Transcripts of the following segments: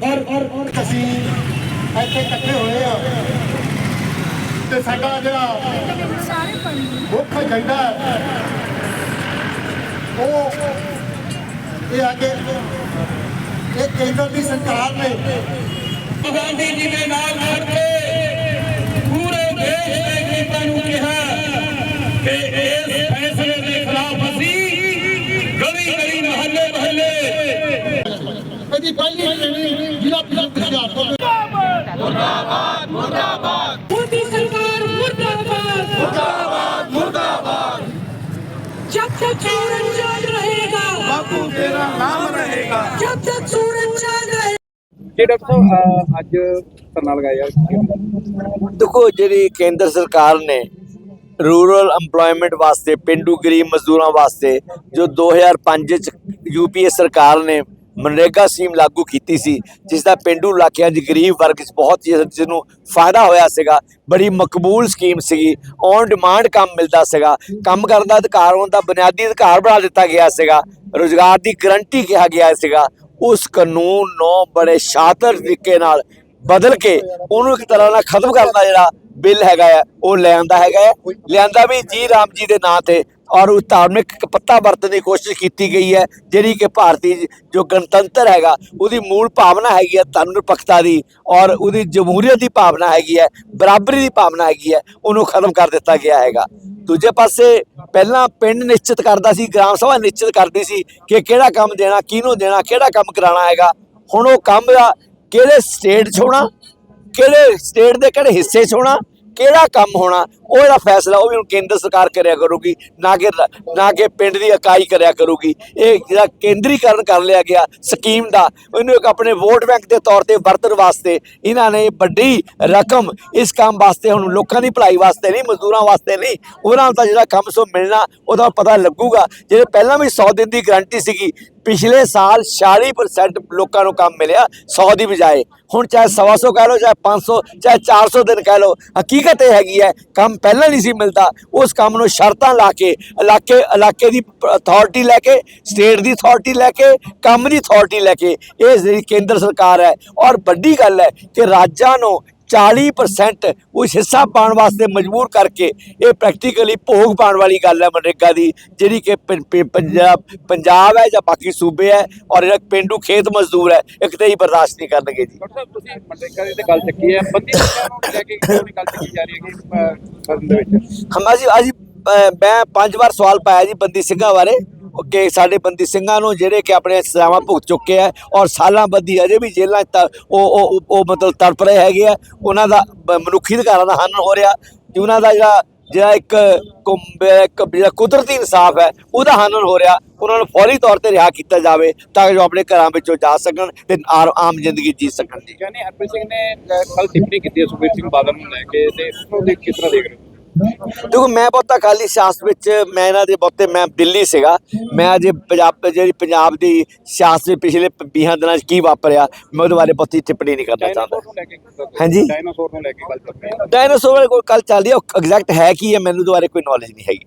ਔਰ ਔਰ ਅਸੀਂ ਇੱਥੇ ਇਕੱਠੇ ਹੋਏ ਆ ਤੇ ਸਾਡਾ ਜਿਹੜਾ ਮੁੱਖ ਏਜੰਡਾ ਹੈ ਉਹ ਇਹ ਆ ਕਿ ਇਹ ਕੇਂਦਰ ਦੀ ਸਰਕਾਰ ਨੇ ਗਾਂਧੀ ਜੀ ਦੇ ਨਾਲ ਖੜ ਕੇ ਪੂਰੇ ਦੇਸ਼ ਦੇ ਗਰੀਬਾਂ ਨੂੰ ਕਿਹਾ ਕਿ ਇਸ ਫੈਸਲੇ ਦੇ ਖਿਲਾਫ ਅਸੀਂ ਗਲੀ ਗਲੀ ਮਹੱਲੇ ਮਹੱਲੇ ਇਹਦੀ ਪਹਿਲੀ ਜੀ ਡਾਕਟਰ ਸਾਹਿਬ ਅੱਜ ਧਰਨਾ ਲਗਾਇਆ ਦੇਖੋ, ਜਿਹੜੀ ਕੇਂਦਰ ਸਰਕਾਰ ਨੇ ਰੂਰਲ EMPLOYMENT ਵਾਸਤੇ, ਪਿੰਡੂ ਗਰੀਬ ਮਜ਼ਦੂਰਾਂ ਵਾਸਤੇ, ਜੋ 2005 ਚ ਯੂਪੀਏ ਸਰਕਾਰ ਨੇ ਮਨਰੇਗਾ ਸਕੀਮ ਲਾਗੂ ਕੀਤੀ ਸੀ, ਜਿਸ ਦਾ ਪਿੰਡੂ ਇਲਾਕਿਆਂ 'ਚ ਗਰੀਬ ਵਰਗ 'ਚ ਬਹੁਤ ਹੀ ਜਿਹਨੂੰ ਫਾਇਦਾ ਹੋਇਆ ਸੀਗਾ, ਬੜੀ ਮਕਬੂਲ ਸਕੀਮ ਸੀਗੀ ਔਨ ਡਿਮਾਂਡ ਕੰਮ ਮਿਲਦਾ ਸੀਗਾ, ਕੰਮ ਕਰਨ ਦਾ ਅਧਿਕਾਰ ਹੋਣ ਦਾ ਬੁਨਿਆਦੀ ਅਧਿਕਾਰ ਬਣਾ ਦਿੱਤਾ ਗਿਆ ਸੀਗਾ, ਰੋਜ਼ਗਾਰ ਦੀ ਗਰੰਟੀ ਕਿਹਾ ਗਿਆ ਸੀਗਾ ਉਸ ਕਾਨੂੰਨ ਨੂੰ ਬੜੇ ਸ਼ਾਤਰ ਤਰੀਕੇ ਨਾਲ ਬਦਲ ਕੇ ਉਹਨੂੰ ਇੱਕ ਤਰ੍ਹਾਂ ਨਾਲ ਖਤਮ ਕਰਨ ਦਾ ਜਿਹੜਾ ਬਿੱਲ ਹੈਗਾ ਆ, ਉਹ ਲਿਆਂਦਾ ਹੈਗਾ ਹੈ ਲਿਆਂਦਾ ਵੀ ਜੀ ਰਾਮ ਜੀ ਦੇ ਨਾਂ ਤੇ ਔਰ ਉਹ ਧਾਰਮਿਕ ਪੱਤਾ ਵਰਤਣ ਦੀ ਕੋਸ਼ਿਸ਼ ਕੀਤੀ ਗਈ ਹੈ, ਜਿਹੜੀ ਕਿ ਭਾਰਤੀ ਜੋ ਗਣਤੰਤਰ ਹੈਗਾ, ਉਹਦੀ ਮੂਲ ਭਾਵਨਾ ਹੈਗੀ ਹੈ ਧਰਮ ਨਿਰਪੱਖਤਾ ਦੀ ਔਰ ਉਹਦੀ ਜਮਹੂਰੀਅਤ ਦੀ ਭਾਵਨਾ ਹੈਗੀ ਹੈ, ਬਰਾਬਰੀ ਦੀ ਭਾਵਨਾ ਹੈਗੀ ਹੈ, ਉਹਨੂੰ ਖਤਮ ਕਰ ਦਿੱਤਾ ਗਿਆ ਹੈਗਾ। ਦੂਜੇ ਪਾਸੇ ਪਹਿਲਾਂ ਪਿੰਡ ਨਿਸ਼ਚਿਤ ਕਰਦਾ ਸੀ, ਗ੍ਰਾਮ ਸਭਾ ਨਿਸ਼ਚਿਤ ਕਰਦੀ ਸੀ ਕਿ ਕਿਹੜਾ ਕੰਮ ਦੇਣਾ, ਕਿਹਨੂੰ ਦੇਣਾ, ਕਿਹੜਾ ਕੰਮ ਕਰਾਉਣਾ ਹੈਗਾ। ਹੁਣ ਉਹ ਕੰਮ ਦਾ ਕਿਹੜੇ ਸਟੇਟ 'ਚ ਹੋਣਾ, ਕਿਹੜੇ ਸਟੇਟ ਦੇ ਕਿਹੜੇ ਹਿੱਸੇ 'ਚ ਹੋਣਾ ਕਿਹੜਾ ਕੰਮ ਹੋਣਾ, ਉਹ ਇਹਦਾ ਫੈਸਲਾ, ਉਹ ਵੀ ਹੁਣ ਕੇਂਦਰ ਸਰਕਾਰ ਕਰਿਆ ਕਰੂਗੀ, ਨਾ ਕਿ ਨਾ ਕਿ ਪਿੰਡ ਦੀ ਇਕਾਈ ਕਰਿਆ ਕਰੂਗੀ। ਇਹ ਜਿਹੜਾ ਕੇਂਦਰੀਕਰਨ ਕਰ ਲਿਆ ਗਿਆ ਸਕੀਮ ਦਾ ਇਹਨੂੰ ਇੱਕ ਆਪਣੇ ਵੋਟ ਬੈਂਕ ਦੇ ਤੌਰ ਤੇ ਵਰਤਣ ਵਾਸਤੇ, ਇਹਨਾਂ ਨੇ ਵੱਡੀ ਰਕਮ ਇਸ ਕੰਮ ਵਾਸਤੇ, ਹੁਣ ਲੋਕਾਂ ਦੀ ਭਲਾਈ ਵਾਸਤੇ ਨਹੀਂ, ਮਜ਼ਦੂਰਾਂ ਵਾਸਤੇ ਨਹੀਂ, ਉਹਨਾਂ ਦਾ ਜਿਹੜਾ ਕੰਮ ਸੋ ਮਿਲਣਾ, ਉਹਦਾ ਪਤਾ ਲੱਗੂਗਾ। ਜਿਹੜੇ ਪਹਿਲਾਂ ਵੀ 100 ਦਿਨ ਦੀ ਗਾਰੰਟੀ ਸੀਗੀ ਪਿਛਲੇ ਸਾਲ 46% ਲੋਕਾਂ ਨੂੰ ਕੰਮ ਮਿਲਿਆ 100 ਦੀ ਬਜਾਏ। ਹੁਣ ਚਾਹੇ 125 ਕਹਿ ਲਓ, ਚਾਹੇ 500 ਚਾਹੇ 400 ਦਿਨ ਕਹਿ ਲਓ, ਹਕੀਕਤ ਇਹ ਹੈਗੀ ਹੈ, ਕੰਮ ਪਹਿਲਾਂ ਨਹੀਂ ਸੀ ਮਿਲਦਾ। ਉਸ ਕੰਮ ਨੂੰ ਸ਼ਰਤਾਂ ਲਾ ਕੇ, ਇਲਾਕੇ ਇਲਾਕੇ ਦੀ ਅਥਾਰਟੀ ਲੈ ਕੇ ਸਟੇਟ ਦੀ ਅਥਾਰਟੀ ਲੈ ਕੇ, ਕੰਮ ਦੀ ਅਥਾਰਟੀ ਲੈ ਕੇ ਇਹ ਜਿਹੜੀ ਕੇਂਦਰ ਸਰਕਾਰ ਹੈ। ਔਰ ਵੱਡੀ ਗੱਲ ਹੈ ਕਿ ਰਾਜਾਂ ਨੂੰ 40% ਉਸ ਹਿੱਸਾ ਪਾਉਣ ਵਾਸਤੇ ਮਜਬੂਰ ਕਰਕੇ ਇਹ ਪ੍ਰੈਕਟੀਕਲੀ ਭੋਗ ਪਾਉਣ ਵਾਲੀ ਗੱਲ ਹੈ ਮਨਰੇਗਾ ਦੀ ਜਿਹੜੀ ਕਿ ਪੰਜਾਬ ਪੰਜਾਬ ਹੈ ਜਾਂ ਬਾਕੀ ਸੂਬੇ ਹੈ ਔਰ ਜਿਹੜਾ ਪਿੰਡੂ ਖੇਤ ਮਜ਼ਦੂਰ ਹੈ ਇੱਕ ਤੇ ਹੀ ਬਰਦਾਸ਼ਤ ਨਹੀਂ ਕਰਨਗੇ ਜੀ। ਡਾਕਟਰ ਸਾਹਿਬ ਤੁਸੀਂ ਮਨਰੇਗਾ ਦੀ ਤੇ ਗੱਲ ਚੱਕੀ ਹੈ ਬੰਦੀ ਸਿੰਘਾਂ ਨੂੰ ਲੈ ਕੇ ਕਿਉਂ ਨਹੀਂ ਗੱਲ ਚੱਕੀ ਜਾ ਰਹੀ ਹੈ ਕਿ ਦੇ ਵਿੱਚ? ਹਮ ਅਸੀਂ ਅਹ, ਮੈਂ ਪੰਜ ਵਾਰ ਸਵਾਲ ਪਾਇਆ ਜੀ ਬੰਦੀ ਸਿੰਘਾਂ ਬਾਰੇ। ਕਿ ਸਾਡੇ ਬੰਦੀ ਸਿੰਘਾਂ ਨੂੰ ਜਿਹੜੇ ਕਿ ਆਪਣੇ ਸਜ਼ਾਵਾਂ ਭੁਗਤ ਚੁੱਕੇ ਆ ਔਰ ਸਾਲਾਂ ਬੱਧੀ ਅਜੇ ਵੀ ਜੇਲ੍ਹਾਂ 'ਚ ਉਹ ਉਹ ਮਤਲਬ ਤੜਪ ਰਹੇ ਹੈਗੇ ਆ, ਉਹਨਾਂ ਦਾ ਮਨੁੱਖੀ ਅਧਿਕਾਰਾਂ ਦਾ ਹਨਨ ਹੋ ਰਿਹਾ ਕਿ ਉਹਨਾਂ ਦਾ ਜਿਹੜਾ ਜਿਹੜਾ ਇੱਕ ਇੱਕ ਜਿਹੜਾ ਕੁਦਰਤੀ ਇਨਸਾਫ ਹੈ, ਉਹਦਾ ਹਨਨ ਹੋ ਰਿਹਾ, ਉਹਨਾਂ ਨੂੰ ਫੌਰੀ ਤੌਰ ਤੇ ਰਿਹਾ ਕੀਤਾ ਜਾਵੇ ਤਾਂ ਕਿ ਉਹ ਆਪਣੇ ਘਰਾਂ ਵਿੱਚੋਂ ਜਾ ਸਕਣ ਤੇ ਆਰ- ਆਮ ਜ਼ਿੰਦਗੀ ਜੀ ਸਕਣ ਜੀ। ਯਾਨੀ ਹਰਪ੍ਰੀਤ ਸਿੰਘ ਨੇ ਕੱਲ ਟਿੱਪਣੀ ਕੀਤੀ ਹੈ ਸੁਖਬੀਰ ਸਿੰਘ ਬਾਦਲ ਨੂੰ ਲੈ ਕੇ, ਤੇ ਉਹਨੂੰ ਦੇਖ ਕਿਸ ਤਰ੍ਹਾਂ ਦੇਖ ਰਹੇ ਦੇਖੋ ਮੈਂ ਬਹੁਤਾ ਅਕਾਲੀ ਸਿਆਸਤ ਵਿੱਚ ਮੈਂ ਇਹਨਾਂ ਦੇ ਬਹੁਤੇ ਮੈਂ ਦਿੱਲੀ ਸੀਗਾ। ਮੈਂ ਅਜੇ ਪੰਜਾਬ ਜਿਹੜੀ ਪੰਜਾਬ ਦੀ ਸਿਆਸਤ ਵਿੱਚ ਪਿਛਲੇ 20 ਦਿਨਾਂ 'ਚ ਕੀ ਵਾਪਰਿਆ ਮੈਂ ਉਹਦੇ ਬਾਰੇ ਬਹੁਤੀ ਟਿੱਪਣੀ ਨਹੀਂ ਕਰਨਾ ਚਾਹੁੰਦਾ। ਹਾਂਜੀ। ਡਾਇਨਾਸੌਰ ਨੂੰ ਲੈ ਕੇ ਗੱਲ ਚੱਲ ਰਹੀ ਹੈ? ਡਾਇਨਾਸੌਰ ਕੋਈ ਕੱਲ ਚੱਲਦੀ ਹੈ? ਐਗਜ਼ੈਕਟ ਹੈ ਕੀ ਹੈ? ਮੈਨੂੰ ਉਹਦੇ ਬਾਰੇ ਕੋਈ ਨੌਲੇਜ ਨਹੀਂ ਹੈਗੀ।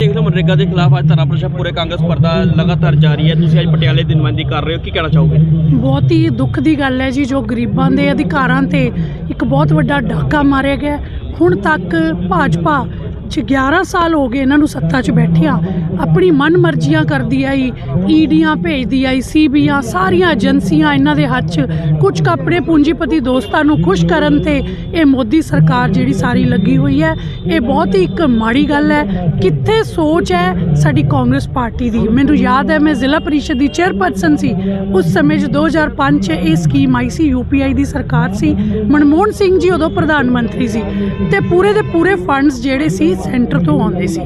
ਦੇਖ ਮਨਰੇਗਾ ਦੇ ਖਿਲਾਫ ਅੱਜ ਧਰਨਾ ਪ੍ਰਦਰਸ਼ਨ, ਪੂਰੇ ਕਾਂਗਰਸ ਪਰਦਾ ਲਗਾਤਾਰ ਜਾਰੀ ਹੈ। ਤੁਸੀਂ ਅੱਜ ਪਟਿਆਲੇ ਦੀ ਨੁਮਾਇੰਦਗੀ ਕਰ ਰਹੇ ਹੋ, ਕੀ ਕਹਿਣਾ ਚਾਹੋਗੇ? ਬਹੁਤ ਹੀ ਦੁੱਖ ਦੀ ਗੱਲ ਹੈ ਜੀ, ਜੋ ਗਰੀਬਾਂ ਦੇ ਅਧਿਕਾਰਾਂ ਤੇ ਇੱਕ ਬਹੁਤ ਵੱਡਾ ਡਾਕਾ ਮਾਰਿਆ ਗਿਆ ਹੁਣ ਤੱਕ ਭਾਜਪਾ ਚ 11 ਸਾਲ ਹੋ ਗਏ ਇਹਨਾਂ ਨੂੰ ਸੱਤਾ 'ਚ ਬੈਠਿਆਂ। ਆਪਣੀ ਮਨਮਰਜ਼ੀਆਂ ਕਰਦੀ ਆਈ ਈਡੀਆਂ ਭੇਜਦੀ ਆਈ ਸੀਬੀਆਂ ਸਾਰੀਆਂ ਏਜੰਸੀਆਂ ਇਹਨਾਂ ਦੇ ਹੱਥ 'ਚ। ਕੁਝ ਕੁ ਆਪਣੇ ਪੂੰਜੀਪਤੀ ਦੋਸਤਾਂ ਨੂੰ ਖੁਸ਼ ਕਰਨ ਤੇ ਇਹ ਮੋਦੀ ਸਰਕਾਰ ਜਿਹੜੀ ਸਾਰੀ ਲੱਗੀ ਹੋਈ ਹੈ, ਇਹ ਬਹੁਤ ਹੀ ਇੱਕ ਮਾੜੀ ਗੱਲ ਹੈ। ਕਿੱਥੇ ਸੋਚ ਹੈ ਸਾਡੀ ਕਾਂਗਰਸ ਪਾਰਟੀ ਦੀ? ਮੈਨੂੰ ਯਾਦ ਹੈ, ਮੈਂ ਜ਼ਿਲ੍ਹਾ ਪਰਿਸ਼ਦ ਦੀ ਚੇਅਰਪਰਸਨ ਸੀ। ਉਸ ਸਮੇਂ 'ਚ 2005 'ਚ ਇਹ ਸਕੀਮ ਆਈ ਸੀ ਯੂਪੀਆਈ ਦੀ ਸਰਕਾਰ ਸੀ। ਮਨਮੋਹਨ ਸਿੰਘ ਜੀ ਉਦੋਂ ਪ੍ਰਧਾਨ ਮੰਤਰੀ ਸੀ। ਤੇ ਪੂਰੇ ਦੇ ਪੂਰੇ ਫੰਡਸ ਜਿਹੜੇ ਸੀ ਸੈਂਟਰ ਤੋਂ ਆਉਂਦੇ ਸੀ।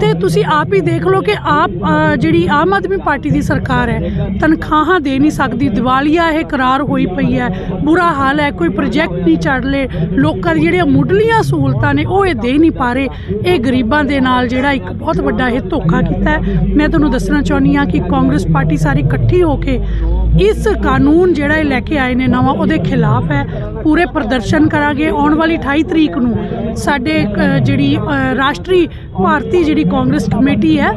ਤੇ ਤੁਸੀਂ ਆਪ ਹੀ ਦੇਖ ਲਓ ਕਿ ਆਪ ਜਿਹੜੀ ਆਮ ਆਦਮੀ ਪਾਰਟੀ ਦੀ ਸਰਕਾਰ ਹੈ, ਤਨਖਾਹਾਂ ਦੇ ਨਹੀਂ ਸਕਦੀ, ਦਿਵਾਲੀਆ ਇਹ ਕਰਾਰ ਹੋਈ ਪਈ ਹੈ, ਬੁਰਾ ਹਾਲ ਹੈ, ਕੋਈ ਪ੍ਰੋਜੈਕਟ ਨਹੀਂ ਚੱਲ ਰਹੇ ਲੋਕਾਂ ਦੀ ਜਿਹੜੀਆਂ ਮੁੱਢਲੀਆਂ ਸਹੂਲਤਾਂ ਨੇ, ਉਹ ਇਹ ਦੇ ਨਹੀਂ ਪਾ ਰਹੇ। ਇਹ ਗਰੀਬਾਂ ਦੇ ਨਾਲ ਜਿਹੜਾ ਇੱਕ ਬਹੁਤ ਵੱਡਾ ਇਹ ਧੋਖਾ ਕੀਤਾ ਹੈ। ਮੈਂ ਤੁਹਾਨੂੰ ਦੱਸਣਾ ਚਾਹੁੰਦੀ ਹਾਂ ਕਿ ਕਾਂਗਰਸ ਪਾਰਟੀ ਸਾਰੀ ਇਕੱਠੀ ਹੋ ਕੇ ਇਸ ਕਾਨੂੰਨ ਜਿਹੜਾ ਇਹ ਲੈ ਕੇ ਆਏ ਨੇ ਨਵਾਂ ਉਹਦੇ ਖਿਲਾਫ ਹੈ। ਪੂਰੇ ਪ੍ਰਦਰਸ਼ਨ ਕਰਾਂਗੇ। ਆਉਣ ਵਾਲੀ 28 ਤਰੀਕ ਨੂੰ ਸਾਡੇ ਅ, ਜਿਹੜੀ ਰਾਸ਼ਟਰੀ ਭਾਰਤੀ ਜਿਹੜੀ ਕਾਂਗਰਸ ਕਮੇਟੀ ਹੈ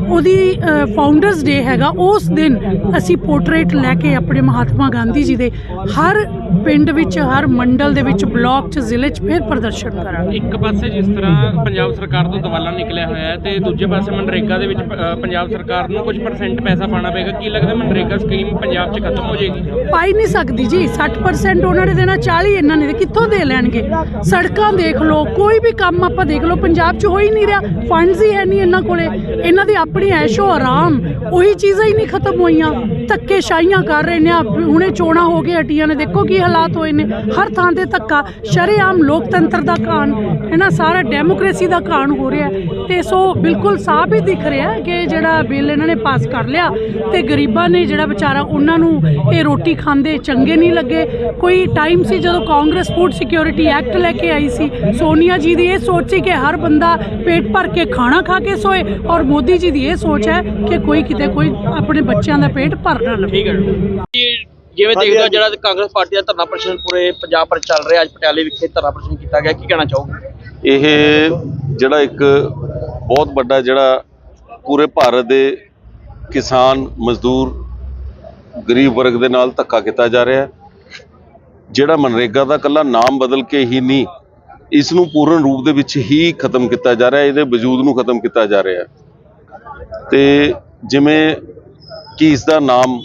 ਉਹਦੀ ਫਾਊਂਡਰਸ ਡੇ ਹੈਗਾ ਉਸ ਦਿਨ ਅਸੀਂ ਪੋਰਟਰੇਟ ਲੈ ਕੇ ਆਪਣੇ ਮਹਾਤਮਾ ਗਾਂਧੀ ਜੀ ਦੇ ਹਰ ਪਿੰਡ ਵਿੱਚ ਹਰ ਮੰਡਲ ਦੇ ਵਿੱਚ ਬਲਾਕ 'ਚ ਜ਼ਿਲ੍ਹੇ 'ਚ ਫਿਰ ਪ੍ਰਦਰਸ਼ਨ ਕਰਾਂਗੇ। ਇੱਕ ਪਾਸੇ ਜਿਸ ਤਰ੍ਹਾਂ ਪੰਜਾਬ ਸਰਕਾਰ ਤੋਂ ਦਵਾਲਾ ਨਿਕਲਿਆ ਹੋਇਆ ਹੈ ਤੇ ਦੂਜੇ ਪਾਸੇ ਮਨਰੇਗਾ ਦੇ ਵਿੱਚ ਪੰਜਾਬ ਸਰਕਾਰ ਨੂੰ ਕੁਝ ਪਰਸੈਂਟ ਪੈਸਾ ਪਾਣਾ ਪਏਗਾ। ਕੀ ਲੱਗਦਾ ਮਨਰੇਗਾ ਸਕੀਮ ਪੰਜਾਬ 'ਚ ਖਤਮ ਹੋ ਜਾਏਗੀ? ਪਾਈ ਨਹੀਂ ਸਕਦੀ ਜੀ। 60% ਉਹਨਾਂ ਨੇ ਦੇਣਾ 40 ਇਹਨਾਂ ਨੇ ਕਿੱਥੋਂ ਦੇ ਲੈਣਗੇ? ਸੜਕਾਂ ਦੇਖ ਲਓ ਕੋਈ ਵੀ ਕੰਮ ਆਪਾਂ ਦੇਖ ਲਓ ਪੰਜਾਬ 'ਚ ਹੋ ਹੀ ਨਹੀਂ ਰਿਹਾ। ਫੰਡਸ ਹੀ ਹੈ ਨਹੀਂ ਇਹਨਾਂ ਕੋਲੇ। ਇਹਨਾਂ ਦੀ ਆਪਣੀ ਐਸ਼ੋ ਆਰਾਮ, ਉਹੀ ਚੀਜ਼ਾਂ ਹੀ ਨਹੀਂ ਖਤਮ ਹੋਈਆਂ। ਧੱਕੇ ਸ਼ਾਹੀਆਂ ਕਰ ਰਹੇ ਨੇ ਹੁਣੇ ਚੋਣਾਂ ਹੋ ਕੇ ਹਟੀਆਂ ਨੇ, ਦੇਖੋ ਕੀ ਹਾਲਾਤ ਹੋਏ ਨੇ। ਹਰ ਥਾਂ ਤੇ ਧੱਕਾ, ਸ਼ਰੇਆਮ ਲੋਕਤੰਤਰ ਦਾ ਕਾਨ ਹੈ ਨਾ, ਸਾਰਾ ਡੈਮੋਕ੍ਰੇਸੀ ਦਾ ਕਾਨ ਹੋ ਰਿਹਾ ਹੈ। ਤੇ ਸੋ ਬਿਲਕੁਲ ਸਾਫ਼ ਹੀ ਦਿਖ ਰਿਹਾ ਕਿ ਜਿਹੜਾ ਬਿੱਲ ਇਹਨਾਂ ਨੇ ਪਾਸ ਕਰ ਲਿਆ ਤੇ ਗਰੀਬਾਂ ਨੇ ਜਿਹੜਾ ਵਿਚਾਰਾ, ਉਹਨਾਂ ਨੂੰ ਇਹ ਰੋਟੀ ਖਾਂਦੇ ਚੰਗੇ ਨਹੀਂ ਲੱਗੇ। ਕੋਈ ਟਾਈਮ ਸੀ ਜਦੋਂ ਕਾਂਗਰਸ ਫੂਡ ਸਿਕਿਉਰਿਟੀ ਐਕਟ ਲੈ ਕੇ ਆਈ ਸੀ। ਸੋਨੀਆ ਜੀ ਦੀ ਇਹ ਸੋਚ ਸੀ ਕਿ ਹਰ ਬੰਦਾ ਪੇਟ ਭਰ ਕੇ ਖਾਣਾ ਖਾ ਕੇ ਸੋਏ ਔਰ ਮੋਦੀ ਜੀ ਦੀ ਇਹ ਸੋਚ ਹੈ ਕਿ ਕੋਈ ਕਿਤੇ ਕੋਈ ਆਪਣੇ ਬੱਚਿਆਂ ਦਾ ਪੇਟ ਭਰ ਨਾ ਲਵੇ। ਠੀਕ ਹੈ। ਜਿਵੇਂ ਦੇਖਦੇ ਹੋ ਜਿਹੜਾ ਕਾਂਗਰਸ ਪਾਰਟੀ ਦਾ ਧਰਨਾ ਪ੍ਰਦਰਸ਼ਨ ਪੂਰੇ ਪੰਜਾਬ ਪਰ ਚੱਲ ਰਿਹਾ ਅੱਜ ਪਟਿਆਲੇ ਵਿਖੇ ਧਰਨਾ ਪ੍ਰਦਰਸ਼ਨ ਕੀਤਾ ਗਿਆ ਕੀ ਕਹਿਣਾ ਚਾਹੋਗੇ? ਇਹ ਜਿਹੜਾ ਇੱਕ ਬਹੁਤ ਵੱਡਾ ਜਿਹੜਾ ਪੂਰੇ ਭਾਰਤ ਦੇ ਕਿਸਾਨ ਮਜ਼ਦੂਰ ਗਰੀਬ ਵਰਗ ਦੇ ਨਾਲ ਧੱਕਾ ਕੀਤਾ ਜਾ ਰਿਹਾ ਹੈ। ਜਿਹੜਾ ਮਨਰੇਗਾ ਦਾ ਕੱਲਾ ਨਾਮ ਬਦਲ ਕੇ ਹੀ ਨਹੀਂ ਇਸ ਨੂੰ ਪੂਰਨ ਰੂਪ ਦੇ ਵਿੱਚ ਹੀ ਖਤਮ ਕੀਤਾ ਜਾ ਰਿਹਾ ਹੈ ਇਹਦੇ ਵਜੂਦ ਨੂੰ ਖਤਮ ਕੀਤਾ ਜਾ ਰਿਹਾ ਹੈ। ਤੇ ਜਿਵੇਂ ਕਿ ਇਸ ਦਾ ਨਾਮ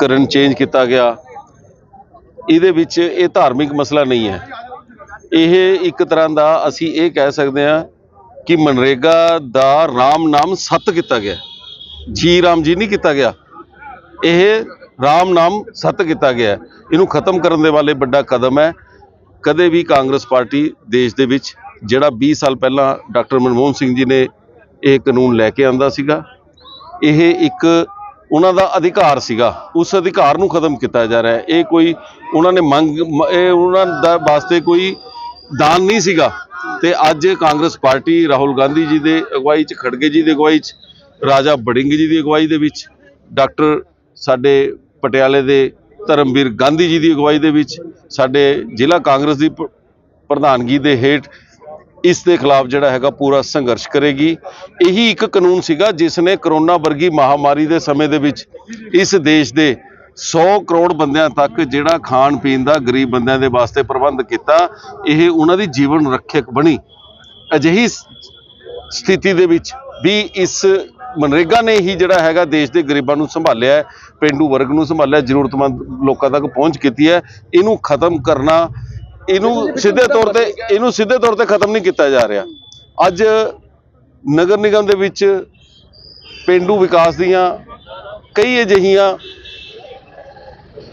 ਕਰਨ ਚੇਂਜ ਕੀਤਾ ਗਿਆ, ਇਹਦੇ ਵਿੱਚ ਇਹ ਧਾਰਮਿਕ ਮਸਲਾ ਨਹੀਂ ਹੈ। ਇਹ ਇੱਕ ਤਰ੍ਹਾਂ ਦਾ ਅਸੀਂ ਇਹ ਕਹਿ ਸਕਦੇ ਹਾਂ ਕਿ ਮਨਰੇਗਾ ਦਾ ਰਾਮ ਨਾਮ ਸੱਤ ਕੀਤਾ ਗਿਆ। ਜੀ ਰਾਮ ਜੀ ਨਹੀਂ ਕੀਤਾ ਗਿਆ। ਇਹ ਰਾਮ ਨਾਮ ਸੱਤ ਕੀਤਾ ਗਿਆ ਇਹਨੂੰ ਖਤਮ ਕਰਨ ਦੇ ਵਾਲੇ ਵੱਡਾ ਕਦਮ ਹੈ ਕਦੇ ਵੀ ਕਾਂਗਰਸ ਪਾਰਟੀ ਦੇਸ਼ ਦੇ ਵਿੱਚ, ਜਿਹੜਾ 20 ਸਾਲ ਪਹਿਲਾਂ ਡਾਕਟਰ ਮਨਮੋਹਨ ਸਿੰਘ ਜੀ ਨੇ ਇਹ ਕਾਨੂੰਨ ਲੈ ਕੇ ਆਂਦਾ ਸੀਗਾ। ਇਹ ਇੱਕ ਉਹਨਾਂ ਦਾ ਅਧਿਕਾਰ ਸੀਗਾ। ਉਸ ਅਧਿਕਾਰ ਨੂੰ ਖਤਮ ਕੀਤਾ ਜਾ ਰਿਹਾ ਹੈ। ਇਹ ਕੋਈ ਉਹਨਾਂ ਨੇ ਮੰਗ ਇਹ ਉਹਨਾਂ ਦਾ ਵਾਸਤੇ ਕੋਈ ਦਾਨ ਨਹੀਂ ਸੀਗਾ। ਤੇ ਅੱਜ ਕਾਂਗਰਸ ਪਾਰਟੀ ਰਾਹੁਲ ਗਾਂਧੀ ਜੀ ਦੇ ਅਗਵਾਈ 'ਚ, ਖੜਗੇ ਜੀ ਦੀ ਅਗਵਾਈ 'ਚ, ਰਾਜਾ ਬੜਿੰਗ ਜੀ ਦੀ ਅਗਵਾਈ ਦੇ ਵਿੱਚ, ਡਾਕਟਰ ਸਾਡੇ ਪਟਿਆਲੇ ਦੇ ਧਰਮਵੀਰ ਗਾਂਧੀ ਜੀ ਦੀ ਅਗਵਾਈ ਦੇ ਵਿੱਚ, ਸਾਡੇ ਜ਼ਿਲ੍ਹਾ ਕਾਂਗਰਸ ਦੀ ਪ੍ਰਧਾਨਗੀ ਦੇ ਹੇਠ ਇਸ ਦੇ ਖਿਲਾਫ ਜਿਹੜਾ ਹੈਗਾ ਪੂਰਾ ਸੰਘਰਸ਼ ਕਰੇਗੀ। ਇਹੀ ਇੱਕ ਕਾਨੂੰਨ ਸੀਗਾ ਜਿਸ ਨੇ ਕਰੋਨਾ ਵਰਗੀ ਮਹਾਮਾਰੀ ਦੇ ਸਮੇਂ ਦੇ ਵਿੱਚ ਇਸ ਦੇਸ਼ ਦੇ 100 ਕਰੋੜ ਬੰਦਿਆਂ ਤੱਕ ਜਿਹੜਾ ਖਾਣ ਪੀਣ ਦਾ ਗਰੀਬ ਬੰਦਿਆਂ ਦੇ ਵਾਸਤੇ ਪ੍ਰਬੰਧ ਕੀਤਾ ਇਹ ਉਹਨਾਂ ਦੀ ਜੀਵਨ ਰੱਖਿਅਕ ਬਣੀ। ਅਜਿਹੀ ਸਥਿਤੀ ਦੇ ਵਿੱਚ ਵੀ ਇਸ ਮਨਰੇਗਾ ਨੇ ਹੀ ਜਿਹੜਾ ਹੈਗਾ ਦੇਸ਼ ਦੇ ਗਰੀਬਾਂ ਨੂੰ ਸੰਭਾਲਿਆ ਹੈ, ਪੇਂਡੂ ਵਰਗ ਨੂੰ ਸੰਭਾਲਿਆ ਜ਼ਰੂਰਤਮੰਦ ਲੋਕਾਂ ਤੱਕ ਪਹੁੰਚ ਕੀਤੀ ਹੈ। ਇਹਨੂੰ ਖਤਮ ਕਰਨਾ ਇਹਨੂੰ ਸਿੱਧੇ ਤੌਰ ਤੇ ਇਹਨੂੰ ਸਿੱਧੇ ਤੌਰ ਤੇ ਖਤਮ ਨਹੀਂ ਕੀਤਾ ਜਾ ਰਿਹਾ। ਅੱਜ ਨਗਰ ਨਿਗਮ ਦੇ ਵਿੱਚ ਪੇਂਡੂ ਵਿਕਾਸ ਦੀਆਂ ਕਈ ਅਜਿਹੀਆਂ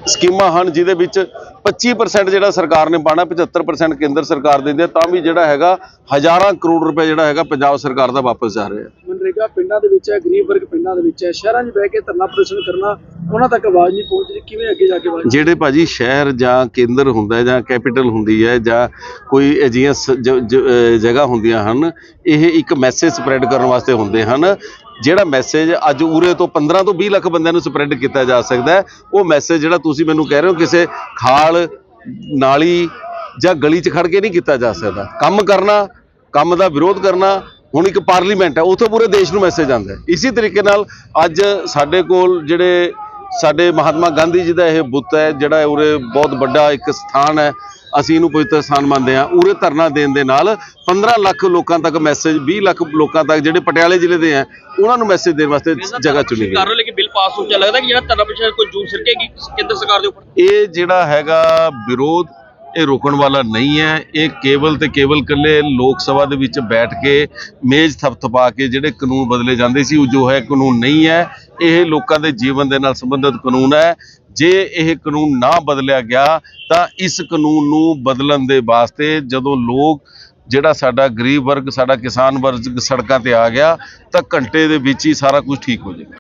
ਸਕੀਮਾਂ ਹਨ ਜਿਹਦੇ ਵਿੱਚ 25% ਜਿਹੜਾ ਸਰਕਾਰ ਨੇ ਪਾਣਾ 75% ਕੇਂਦਰ ਸਰਕਾਰ ਦਿੰਦੀ ਹੈ ਤਾਂ ਵੀ ਜਿਹੜਾ ਹੈਗਾ ਹਜ਼ਾਰਾਂ ਕਰੋੜ ਰੁਪਏ ਜਿਹੜਾ ਹੈਗਾ ਪੰਜਾਬ ਸਰਕਾਰ ਦਾ ਵਾਪਸ ਜਾ ਰਿਹਾ ਹੈ। ਮਨਰੇਗਾ ਪਿੰਡਾਂ ਦੇ ਵਿੱਚ ਹੈ ਗਰੀਬ ਵਰਗ ਪਿੰਡਾਂ ਦੇ ਵਿੱਚ ਹੈ ਸ਼ਹਿਰਾਂ 'ਚ ਬਹਿ ਕੇ ਧਰਨਾ ਪ੍ਰਦਰਸ਼ਨ ਕਰਨਾ ਉਹਨਾਂ ਤੱਕ ਆਵਾਜ਼ ਨਹੀਂ ਪਹੁੰਚ ਰਹੀ ਕਿਵੇਂ ਅੱਗੇ ਜਾ ਕੇ ਆਵਾਜ਼ ਜਿਹੜੇ ਭਾਜੀ ਸ਼ਹਿਰ ਜਾਂ ਕੇਂਦਰ ਹੁੰਦਾ ਹੈ ਜਾਂ ਕੈਪੀਟਲ ਹੁੰਦੀ ਹੈ ਜਾਂ ਕੋਈ ਅਜਿਹੀਆਂ ਸ- ਜਗ੍ਹਾ ਹੁੰਦੀਆਂ ਹਨ, ਇਹ ਇੱਕ ਮੈਸੇਜ ਸਪਰੈਡ ਕਰਨ ਵਾਸਤੇ ਹੁੰਦੇ ਹਨ। ਜਿਹੜਾ ਮੈਸੇਜ ਅੱਜ ਉਰੇ ਤੋਂ 15 ਤੋਂ 20 ਲੱਖ ਬੰਦਿਆਂ ਨੂੰ ਸਪਰੈਡ ਕੀਤਾ ਜਾ ਸਕਦਾ ਹੈ, ਉਹ ਮੈਸੇਜ ਜਿਹੜਾ ਤੁਸੀਂ ਮੈਨੂੰ ਕਹਿ ਰਹੇ ਹੋ ਕਿਸੇ ਖਾਲ, ਨਾਲੀ ਜਾਂ ਗਲੀ 'ਚ ਖੜ ਕੇ ਨਹੀਂ ਕੀਤਾ ਜਾ ਸਕਦਾ। ਕੰਮ ਕਰਨਾ, ਕੰਮ ਦਾ ਵਿਰੋਧ ਕਰਨਾ, ਹੁਣ ਇੱਕ ਪਾਰਲੀਮੈਂਟ ਹੈ, ਉੱਥੋਂ ਪੂਰੇ ਦੇਸ਼ ਨੂੰ ਮੈਸੇਜ ਆਉਂਦਾ ਹੈ। ਇਸੇ ਤਰੀਕੇ ਨਾਲ ਅੱਜ ਸਾਡੇ ਕੋਲ ਜਿਹੜੇ ਸਾਡੇ ਮਹਾਤਮਾ ਗਾਂਧੀ ਜੀ ਦਾ ਇਹ ਬੁੱਤ ਹੈ ਜਿਹੜਾ ਉਰੇ ਬਹੁਤ ਵੱਡਾ ਇੱਕ ਸਥਾਨ ਹੈ। ਅਸੀਂ ਇਹਨੂੰ ਪਵਿੱਤਰ ਸਥਾਨ ਮੰਨਦੇ ਹਾਂ। ਉਰੇ ਧਰਨਾ ਦੇਣ ਦੇ ਨਾਲ 15 ਲੱਖ ਲੋਕਾਂ ਤੱਕ ਮੈਸੇਜ 20 ਲੱਖ ਲੋਕਾਂ ਤੱਕ ਜਿਹੜੇ ਪਟਿਆਲੇ ਜ਼ਿਲ੍ਹੇ ਦੇ ਹੈ ਉਹਨਾਂ ਨੂੰ ਮੈਸੇਜ ਦੇਣ ਵਾਸਤੇ ਜਗ੍ਹਾ ਚੁਣੀ ਗਈ। ਕਰ ਲੇਕਿਨ ਬਿੱਲ ਪਾਸ ਹੋ ਚੱਲ ਲੱਗਦਾ ਕਿ ਜਿਹੜਾ ਧਰਨਾ ਪ੍ਰਦਰਸ਼ਨ ਕੋਈ ਜੂਨ ਸਿਰਕੇਗੀ ਕੇਂਦਰ ਸਰਕਾਰ ਦੇ ਉੱਪਰ? ਇਹ ਜਿਹੜਾ ਹੈਗਾ ਵਿਰੋਧ ਇਹ ਰੋਕਣ ਵਾਲਾ ਨਹੀਂ ਹੈ। ਇਹ ਕੇਵਲ ਤੇ ਕੇਵਲ ਇਕੱਲੇ ਲੋਕ ਸਭਾ ਦੇ ਵਿੱਚ ਬੈਠ ਕੇ ਮੇਜ਼ ਥਪਥਪਾ ਕੇ ਜਿਹੜੇ ਕਾਨੂੰਨ ਬਦਲੇ ਜਾਂਦੇ ਸੀ ਉਹ ਜੋ ਹੈ ਕਾਨੂੰਨ ਨਹੀਂ ਹੈ। ਇਹ ਲੋਕਾਂ ਦੇ ਜੀਵਨ ਦੇ ਨਾਲ ਸੰਬੰਧਿਤ ਕਾਨੂੰਨ ਹੈ। ਜੇ ਇਹ ਕਾਨੂੰਨ ਨਾ ਬਦਲਿਆ ਗਿਆ, ਤਾਂ ਇਸ ਕਾਨੂੰਨ ਨੂੰ ਬਦਲਣ ਦੇ ਵਾਸਤੇ ਜਦੋਂ ਲੋਕ ਜਿਹੜਾ ਸਾਡਾ ਗਰੀਬ ਵਰਗ, ਸਾਡਾ ਕਿਸਾਨ ਵਰਗ ਸੜਕਾਂ ਤੇ ਆ ਗਿਆ, ਤਾਂ ਘੰਟੇ ਦੇ ਵਿੱਚ ਹੀ ਸਾਰਾ ਕੁਝ ਠੀਕ ਹੋ ਜਾਏਗਾ।